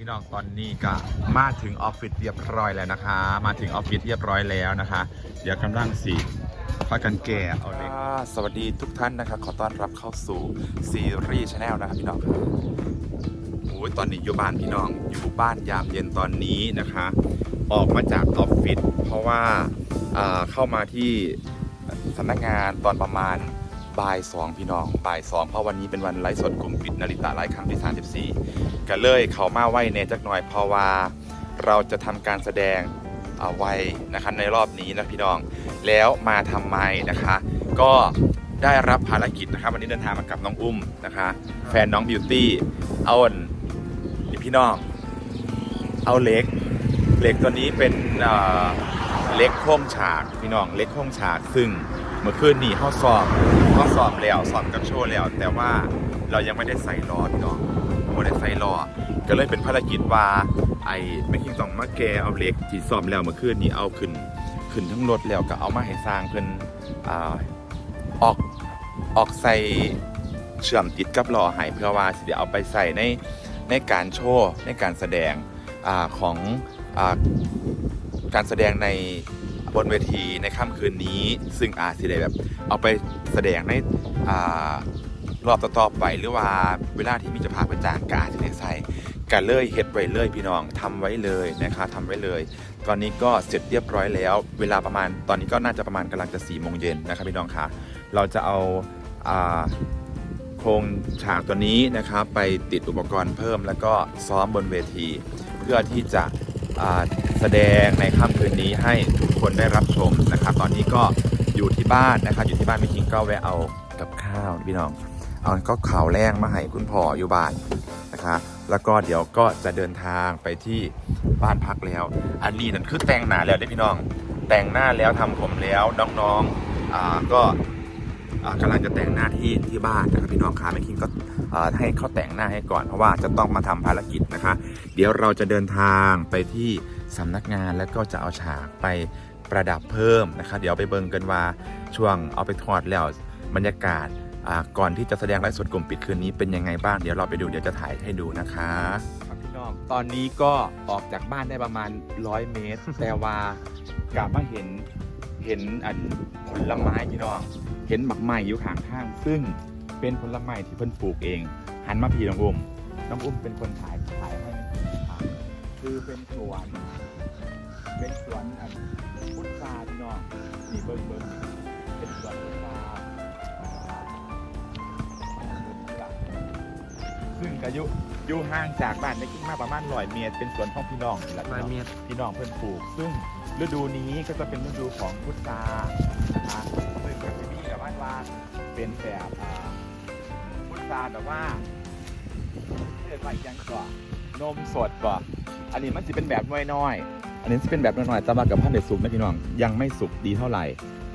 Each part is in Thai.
พี่น้องตอนนี้ก็มาถึงออฟฟิศเรียบร้อยแล้วนะคะ มาถึงออฟฟิศเรียบร้อยแล้วนะคะ เดี๋ยวกำลังสีพากันแก่เอาเลยสวัสดีทุกท่านนะครับขอต้อนรับเข้าสู่ซีรีส์ชาแนลนะครับพี่น้องโอ้ยตอนนี้อยู่บ้านพี่น้องอยู่บ้านยามเย็นตอนนี้นะคะ ออกมาจากออฟฟิศเพราะว่าเข้ามาที่สำนักงานตอนประมาณ บ่ายสองพี่น้องบ่ายสองเพราะวันนี้เป็นวันไลฟ์สดกลุ่มปิดนาฬิตาไลฟ์ครั้งที่ 34ก็เลยเขามาไหวเนจักหน่อยเพราะว่าเราจะทำการแสดงเอาไว้นะคะในรอบนี้นะพี่น้องแล้วมาทำไมนะคะ ก็ได้รับภารกิจนะครับวันนี้เดินทางมากับน้องอุ้มนะคะ แฟนน้องบิวตี้เอาอนพี่น้องเอาเหล็กเหล็กตัวนี้เป็นเหล็กโค้งฉากพี่น้องเหล็กโค้งฉากซึ่ง มื่อคืนนี้เขาสอบเขาสอบแล้วสอบกับโชว์แล้ว แต่ว่าเรายังไม่ได้ใส่ล้อพี่น้องไม่ได้ใส่ล้อก็เลยเป็นภารกิจว่าไอ้ไม่คิงต้องมาแกเอาเหล็กที่สอบแล้วเมื่อคืนนี้เอาขึ้นขึ้นทั้งรถแล้วก็เอามาให้สร้างเพิ่นอ่าออกออกใส่เชื่อมติดกับล้อให้เพื่อว่าสิเดี๋ยวเอาไปใส่ในในการโชว์ในการแสดงอาของอาการแสดงใน บนเวทีในค่ำคืนนี้ ซึ่งอาจสิได้แบบ เอาไปแสดงในอรอบต่อๆไปหรือว่าเวลาที่มีจะพาไปจ้างกาจจะได้ใส่กันเลยเฮ็ดไว้เลยพี่น้องทำไว้เลยนะคะทำไว้เลย ตอนนี้ก็เสร็จเรียบร้อยแล้ว เวลาประมาณตอนนี้ก็น่าจะประมาณกำลังจะ4ี่โมงเย็นนะครับพี่น้องคะเราจะเอาโครงฉากตัวนี้นะครับไปติดอุปกรณ์เพิ่มแล้วก็ซ้อมบนเวที เพื่อที่จะแสดงในค่ำคืนนี้ให้ทุ คนได้รับชมนะครับ ตอนนี้ก็อยู่ที่บ้านนะครับ อยู่ที่บ้านพี่คิงก็แวะเอากับข้าวพี่น้อง เอาก็ข่าวแรงมาให้คุณพ่ออยู่บ้านนะคะแล้วก็เดี๋ยวก็จะเดินทางไปที่บ้านพักแล้ว อันนี้นั่นคือแต่งหน้าแล้วได้พี่น้อง แต่งหน้าแล้วทำผมแล้วน้องๆอ่าก็อ่ากำลังจะแต่งหน้าที่ที่บ้านนะครับพี่น้องคะแม่คิงก็อ่าให้เขาแต่งหน้าให้ก่อนเพราะว่าจะต้องมาทำภารกิจนะคะ เดี๋ยวเราจะเดินทางไปที่ สำนักงานแล้วก็จะเอาฉากไปประดับเพิ่มนะคะเดี๋ยวไปเบิ่งกันว่าช่วงเอาไปทอดแล้วบรรยากาศาก่อนที่จะแสดงไลฟ์สดกลุ่มปิดคืนนี้เป็นยังไงบ้าง เดี๋ยวเราไปดูเดี๋ยวจะถ่ายให้ดูนะคะครับพี่น้องตอนนี้ก็ออกจากบ้านได้ประมาณ 100 เมตร แต่ว่ากลับมาเห็นเห็นอันผลไม้พี่น้องเห็นหมักไม้อยู่ข้างทาง ซึ่งเป็นผลไม้ที่เพิ่นปลูกเอง หันมาพี่น้องอุ้มน้องอุ้มเป็นคนถ่าย คือเป็นสวน เป็นสวนอันพุทราพี่น้องนี่เบิ้งเบิ้งเป็นสวนพุทราซึ่งก็อยู่อยู่ห่างจากบ้านได้ขึ้นมาประมาณร้อยเมตร เป็นสวนของพี่น้องนี่แหละพี่รายน้องเมียดพี่น้องเพื่อนปลูก ซึ่งฤดูนี้ก็จะเป็นฤดูของพุทรานะคะซึ่งกับที่นี่กับบ้านว่าเป็นแบบอ่าพุทราแบบว่า เรียกว่าอีกอยังก่อนนมสดก่อนอันนี้มันจะเป็นแบบน้อยๆอันนี้จะเป็นแบบน้อยๆแต่มากับพันเด็ดสุกนะพี่น้อง ยังไม่สุกดีเท่าไหร่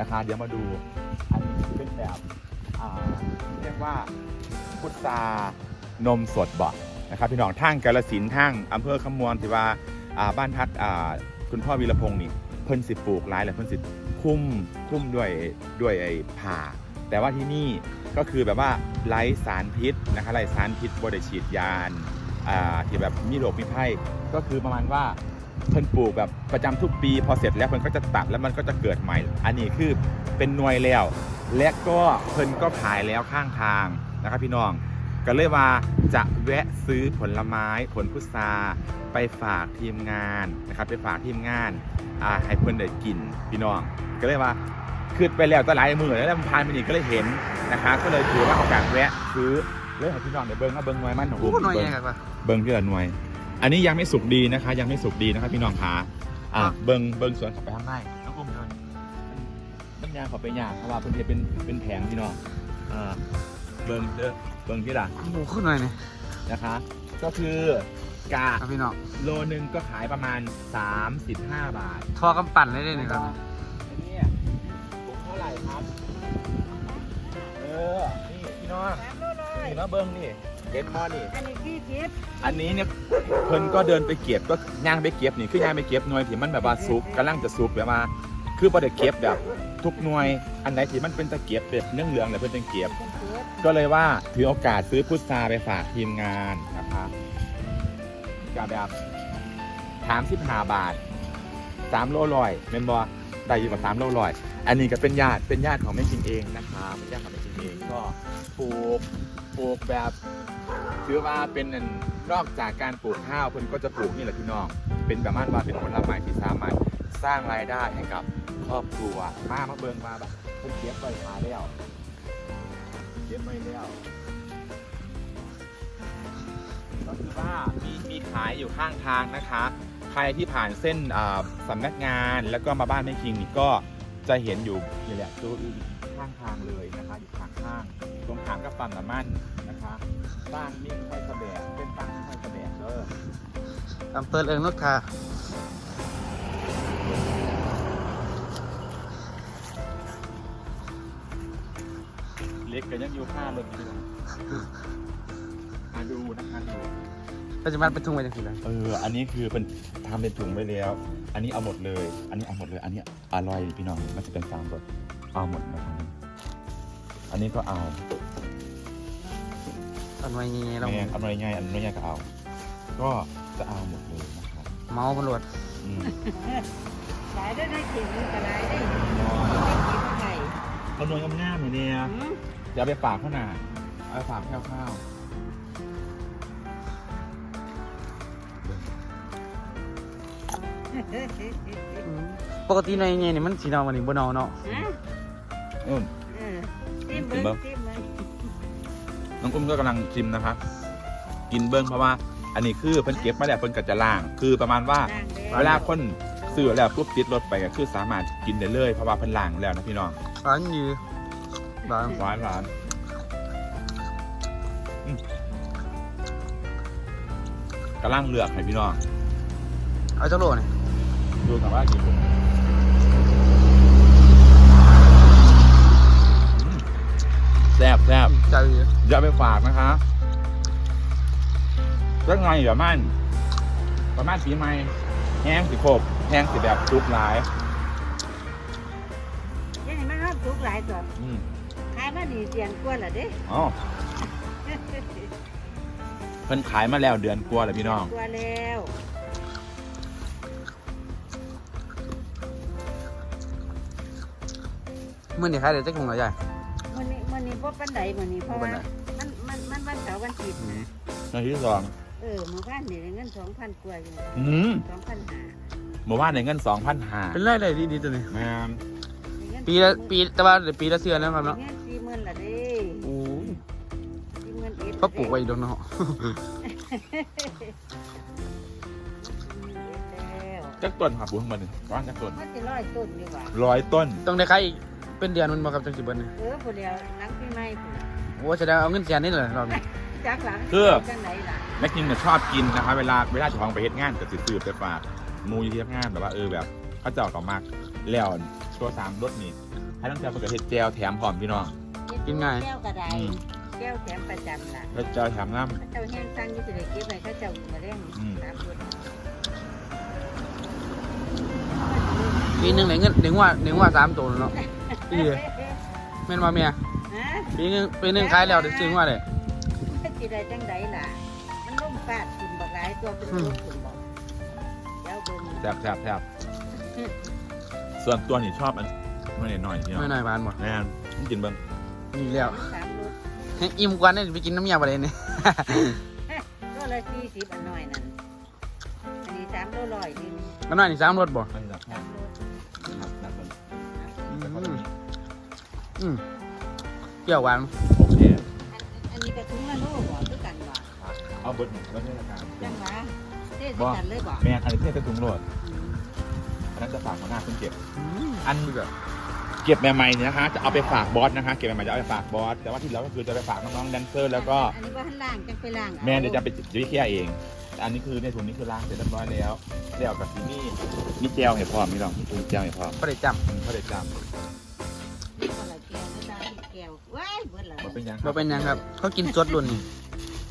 นะคะ เดี๋ยวมาดู อันนี้เป็นแบบอ่าเรียกว่าพุทรานมสดบ่นะครับพี่น้องทางกาลสินธุ์ทางอำเภอขมวนที่ว่าอ่าบ้านพักอ่าคุณพ่อวีรพงศ์นี่เพิ่นสิปลูกหลายแหละเพิ่นสิคุ้มคุ้มด้วยด้วยไอ้ผ่าแต่ว่าที่นี่ ก็คือแบบว่าไร้สารพิษนะคะไร้สารพิษบริฉีดยานที่แบบมีโรคมีไข้ก็คือประมาณว่าเพิ่นปลูกแบบประจำทุกปีพอเสร็จแล้วเพิ่นก็จะตัดแล้วมันก็จะเกิดใหม่ อันนี้คือเป็นหน่วยแล้ว และก็เพิ่นก็ขายแล้วข้างทางนะครับพี่น้องก็เลยว่าจะแวะซื้อผลไม้ผลพุทราไปฝากทีมงานนะครับไปฝากทีมงานให้เพื่อนได้กินพี่น้อง ก็เลยว่า ขึ้นไปแล้วตหลายมือแล้วมันผ่านไปนี่ก็เลยเห็นนะคะก็เลยถือว่าโอกาสแวะซื้อเลยให้พี่น้องได้เบิ้งเอาเบิ้งหน่วยมันของโอ้ผมหน่อยเบิ้งยังไงวะ เบิ้งที่ละหน่วย อันนี้ยังไม่สุกดีนะคะ ยังไม่สุกดีนะครับพี่น้องขาอ่าอะเบิ้งเบิ้งสวนเข้าไปข้างในน้องอุ้มหน่อยน้ำยางเขอไปยากเพราะว่าเพิ่นจะเป็นเป็นแผงพี่น้องอ่าเบิ้งเด้อเบิ้งที่ละหมูขึ้นหน่อยนี่นะคะ ก็คือกะครับพี่น้องโลนึงก็ขายประมาณ 35 บาท ทอกำปั่นได้เลยนี่ครับ นี่พี่น้องนี่มาเบิ้งนี่เก็บมอนี่ อันนี้พี่ทิพย์อันนี้เนี่ยเพิ่นก็เดินไปเก็บก็ย่างไปเก็บนี่คือย่างไปเก็บหน่วยที่มันแบบว่าสุกกำลังจะสุกแบบว่าคือบ่ได้เก็บแบบทุกหน่วยอันไหนที่มันเป็นตะเกียบแบบเนื้อเหลืองๆเนี่ยเพิ่นจะเก็บ เป็นเทปก็เลยว่าถือโอกาสซื้อพุทราไปฝากทีมงานนะคะกับแบบถามสิบห้าบาทสามโลลอยเมนบอได้อยู่กับสามโลลอย อันนี้ก็เป็นญาติเป็นญาติของแม่กินเองนะคะเป็นญาติของแม่กิน เองก็ปลูกปลูกแบบถือว่าเป็นนอกจากการปลูกข้าวเพิ่นก็จะปลูกนี่แหละพี่น้อง เป็นแบบว่าว่าเป็นผลไม้ที่สามารถสร้างรายได้ให้กับครอบครัวมามาเบิ่งมาแบบเพิ่นเก็บไว้ขาแล้วเก็บไว้แล้วก็คือว่ามีมีขายอยู่ข้างทางนะคะ ใครที่ผ่านเส้นสำนักงานแล้วก็มาบ้านแม่คิงนี่ก็จะเห็นอยู่นี่แหละตัวอี ข้างทางเลยนะคะ อยู่ข้างข้างๆตรงขามกับปั๊มน้ำมันนะคะบ้านมิ่งไฟสะแบกเป็นบ้านมิ่งไฟสะแบกเด้ออำเภอเอิงนกทาเล็กกันยังอยู่ข้าเลยพี่น้องมาดูนะคะดูปัจจุบันเป็นทุ่งไปจังสิเลยเออ อันนี้คือเป็นทำเป็นถุงไว้แล้ว อันนี้เอาหมดเลย อันนี้เอาหมดเลย อันนี้อร่อยพี่น้อง มันจะเป็นสามรส เอาหมดนะครับ อันนี้ก็เอาตอนวัยนี้เราแม่งอันน้อยง่ายอันน้อยง่ายก็เอา ก็จะเอาหมดเลยนะครับ เมาตำรวจอืมหลายได้ได้กินก็หลายได้กินไข่เอาหน่วยงามๆอยู่เนี่ยหืมเดี๋ยวเอาไปฝากข้าวหนาเอาไปฝากแค่ข้าวปกติในเงี้ยนี่มันสีเนาวันนี้บ่เนาเนาะฮะ อืมเออจิ้มเบิ้งจิ้มเบิ้งน้องอุ้มก็กำลังชิมนะครับกินเบิ้งเพราะว่า อันนี้คือเพิ่นเก็บมาแล้วเพิ่นก็จะล่าง คือประมาณว่าล้างแล้วเวลาคนซื้อแล้วปุ๊บติดรถไปก็คือสามารถกินได้เลยเพราะว่าเพิ่นล้างแล้วนะพี่น้องร้านยือร้านหวานหวานอืมกำลังเลือกให้พี่น้องเอาเจ้าโลนี่ดูกับว่ากี่คนอืม แซ่บแซ่บใจดีอย่าไปฝากนะคะเรื่องไงเดี๋ยวมันประมาณปีใหม่แห้งสิโคบแห้งสิแบบซุปหลายยังไงมันรอบทุกหลายตัวอืมขายมานี่เสียนกว่าละเด้อ๋อเพิ่นขายมาแล้วเดือนกว่าแล้วพี่น้องกว่าแล้วมื่อนี่ขายได้จักถุงเหรอใหญ่มันนี้มันนี้พ บปันไดมันนี้เพราะว่ามันมันมันวันเสาร์วันอาทิตย์นะในที่สองเออหมู่บ้านนี่ได้เงินสองพันกว่าอยู่อืมสองพันห้าหมู่บ้านในเงินสองพันหาเป็นไรายได้ดีๆตัวนี้แม่นปีละปีแต่ว่าเดี๋ยวปีละเสือนแล้วครับเนาะเนาะเงินสี่หมื่นละเด้โอ้สี่หมื่นเอ็ดก็ปลูกไว้อีกดอกเนาะแล้วจักต้นครับบุ้งมาหนึ่งร้านจักต้นมันจะร้อยต้นดีกว่าร้อยต้นต้องได้ขายอีกเป็นเดือนมันบ่ครับจังสิเบิ่นนี่เออผู้เดียวหลัง ปีใหม่ผู้โอ้แสดงเอาเงินแสนนี่เลยรอบนี้จากหลังคือจังไหนล่ะแม็กกินเนี่ยชอบกินนะครับเวลาเวลาเจะของไปเฮ็ดงานก็สิซื้อไปฝากหมูอยู่ที่ทำงานแบบว่าเออแบบเขาเจ้าก็มากแล้วตัวสามรสนี่ให้ตั้งแต่เพิ่นก็เฮ็ดแจวแถมพร้อมพี่น้อง กินง่าย แก้วกระไดอืม แก้วแถมประจำล่ะแล้วแจวแถมน้ำ เขาเจ้าแห้งสั่งอยี่สิบเอ็ดเก็บไว้เขาเจ้ามาเร่งอืมสามคนปีหนึงได้เงินหนึ่งว่าหนึ่งว่าสามตัวเนาะอีเด้แม่นว่าเมีย ฮะปีหนึงปีหนึงขายแล้วได้ซื้อว่าได้มันสิได้จังไดล่ะ มันล่มฟาดกินบักหลายตัวเป็นลูกคุณบอกเจ้าเบิ่งแซ่บแซ่บแซ่บส่วนตัวนี่ชอบอันไม่หน่อยๆพี่น้องไม่น้อยบานบ่แม่นต้องกินเบิ่งนี่แล้ว สามรสให้อิ่มกว่านี่ไปกินน้ำยาบ่ได้นี่ก็ละสี่สิบอันน้อยนั่นอันนี้สามโลร้อยหนึงน้ำน้อยนี่สามรสบ่ไม่หนักสามโลนับนับเบิ่งอืมอืม เปรี้ยวหวานโอเคอันอันนี้ก็ถุงละโลบ่คือกันบ่เอาเบิดเบิดเทศกาลจังหวะเทศกันเลยบ่แม่นอันนี้เทศถุงโหลดอันนั้นจะฝากหัวหน้าคุณเก็บ อันเก็บใหม่ๆเนี่ยนะคะ จะเอาไปฝากบอสนะคะ เก็บใหม่ๆจะเอาไปฝากบอส แต่ว่าที่เหลือก็คือจะไปฝากน้องๆแดนเซอร์แล้วก็ อันนี้ว่าหันล่างจังไปล่างแม่เดี๋ยวจะไปจุดวิเคราะห์เองแต่อันนี้คือในถุงนี้คือล้างเสร็จเรียบร้อยแล้วเดี๋ยวกับซีนี่มีแจวให้พร้อมมีลองมีแจวให้พร้อมบ่ได้จำอืมเขาได้จคน เบิดละำมันเป็นยังบ่เป็นหยังครับ เขากินสดรุ่นนี่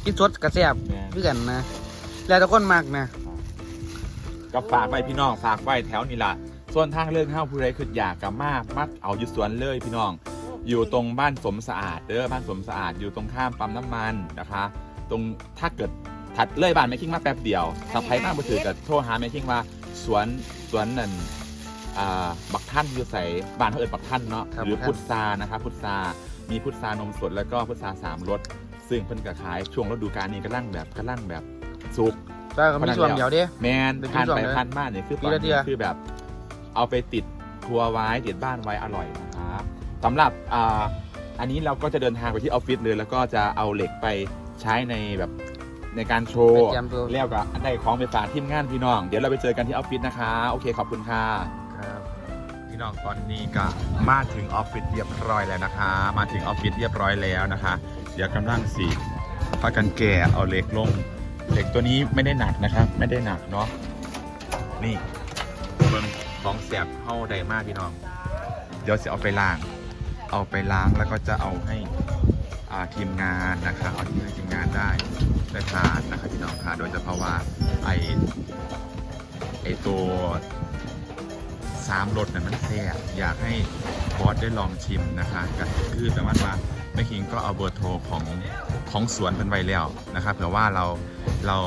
กินสดกระแซบแม่คือกันนะ แล้วแต่คนมากนะ ก็ฝากไว้พี่น้องฝากไว้แถวนี้ล่ะส่วนทางเรื่องห้าวผู้ใดคืออยากกับมามัดเอาอยู่สวนเลยพี่น้อง อยู่ตรงบ้านสมสะอาดเด้อบ้านสมสะอาดอยู่ตรงข้ามปั๊มน้ำมันนะคะ ตรงถ้าเกิดถัดเลยบ้านแม่คิงมาแป๊บเดียวถ้าไผมากบ่ถือกับโทรหาแม่คิงว่าสวนสวนนั่นอ่าบักท่านอยู่ใส่บ้านเขาเอิญบักท่านเนาะครับหรือบักท่าน พุทรานะครับพุทรา มีพุทรานมสดแล้วก็พุทราสามรสซึ่งเพิ่นก็ขายช่วงฤดูกาลนี้กำลังแบบกำลังแบบสุกจ้าก็มีส่วนเดียวเด้ แมนเป็นผ่านช่วงไปเลยผ่านมาเนี่ยคือตปีอนละเดืนี้อนคือแบบ เอาไปติดครัวไว้ติดบ้านไว้อร่อยนะครับสำหรับอ่าอันนี้เราก็จะเดินทางไปที่ออฟฟิศเลย แล้วก็จะเอาเหล็กไปใช้ในแบบในการโชไปว์เตรียมตัวแล้วก็ได้ของไปฝากทีมงานพี่น้อง เดี๋ยวเราไปเจอกันที่ออฟฟิศนะคะ โอเคขอบคุณค่ะครับ พี่น้องตอนนี้ก็มาถึงออฟฟิศเรียบร้อยแล้วนะคะ มาถึงออฟฟิศเรียบร้อยแล้วนะคะ เดี๋ยวกำลังสีพากันแก่เอาเหล็กลงเหล็กตัวนี้ไม่ได้หนักนะครับ ไม่ได้หนักเนาะนี่เบิ่งของแสบเข้าใดมากพี่น้อง เดี๋ยวจะเอาไปล้าง เอาไปล้างแล้วก็จะเอาให้อ่าทีมงานนะคะเอาที่ให้ทีมงานได้ได้ทานนะครับพี่น้องค่ะ โดยเฉพาะว่าไอไอตัว สามรสนั้นมันแซ่บอยากให้บอสได้ลองชิมนะคะก็คือแต่ว่าว่าแม่คิงก็เอาเบอร์โทรของของสวนเป็นไว้แล้วนะครับเผื่อว่าเราเรา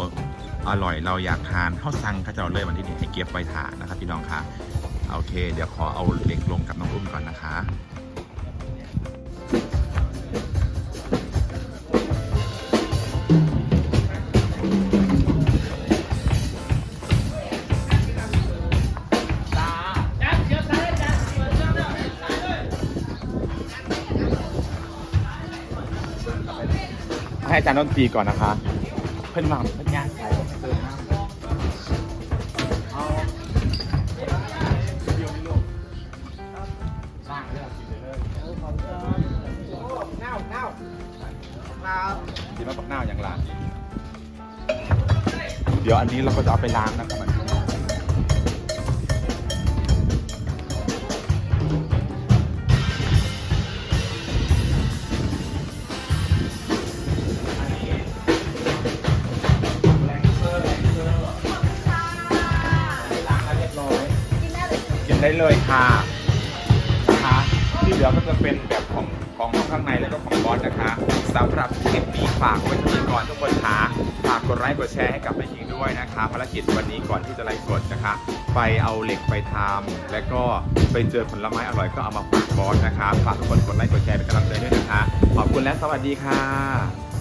อร่อยเราอยากทานข้าวซังข้าเจ้าเลยวันที่นี้ให้เก็บไว้ทานนะครับพี่น้องคะโอเค เดี๋ยวขอเอาเหล็กลงกับน้องอุ้มก่อนนะคะ ให้อาจารย์ดนตรีก่อนนะคะ เพิ่นวางเพิ่นย่างขายของเติมน้ำเอาเดี๋ยวนี้างเรื่อนยาเน่าครับกินมาปักหน้าอย่างละเดี๋ยวอันนี้เราก็จะเอาไปล้างนะครับ ได้เลยค่ะนะคะที่เหลือก็จะเป็นแบบของของข้างในแล้วก็ของบอสนะคะสำหรับคลิปนี้ฝากไว้ที่ก่อนทุกคนค่ะฝากกดไลค์กดแชร์ให้กับแม่ยิงด้วยนะคะภารกิจวันนี้ก่อนที่จะไลฟ์สดนะคะ ไปเอาเหล็กไปทำและก็ไปเจอผลไม้อร่อยก็เอามาฝากบอสนะคะฝากทุกคนกดไลค์กดแชร์เป็นกำลังใจด้วยนะคะ ขอบคุณและสวัสดีค่ะ